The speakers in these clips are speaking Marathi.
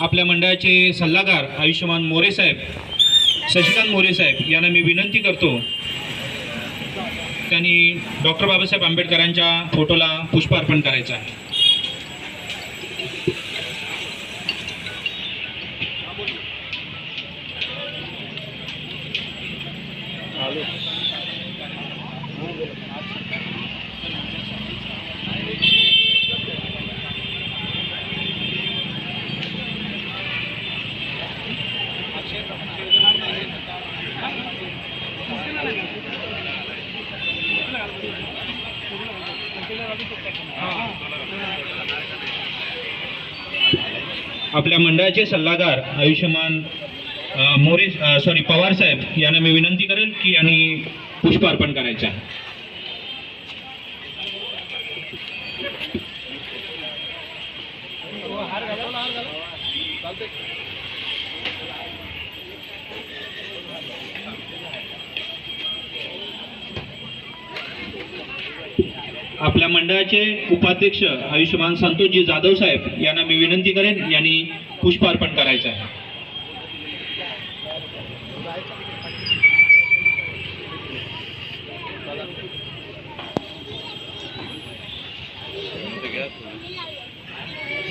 आपल्या मंडळाचे सल्लागार आयुष्यमान मोरे साहेब शशिकांत मोरे साहेब यांना मी विनंती करतो. त्यांनी डॉक्टर बाबासाहेब आंबेडकरांच्या फोटोला पुष्प अर्पण करायचं आहे. आपल्या मंडळाचे सल्लागार आयुष्यमान मोरे सॉरी पवार साहेब यांना मी विनंती करेन की यांनी पुष्प अर्पण करायचं. आहे आपल्या मंडळाचे उपाध्यक्ष आयुष्यमान संतोषजी जाधव साहेब यांना मी विनंती करेन यांनी पुष्प अर्पण करायचं आहे.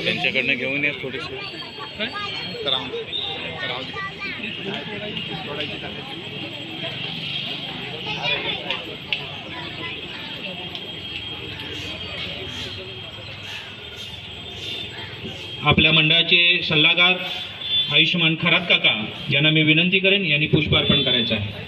त्यांच्याकडनं घेऊन या थोडेसे आपल्या मंडळाचे सल्लागार आयुष्यमान खरात काका यांना मी विनंती करेन यांनी पुष्पार्पण करायचं आहे.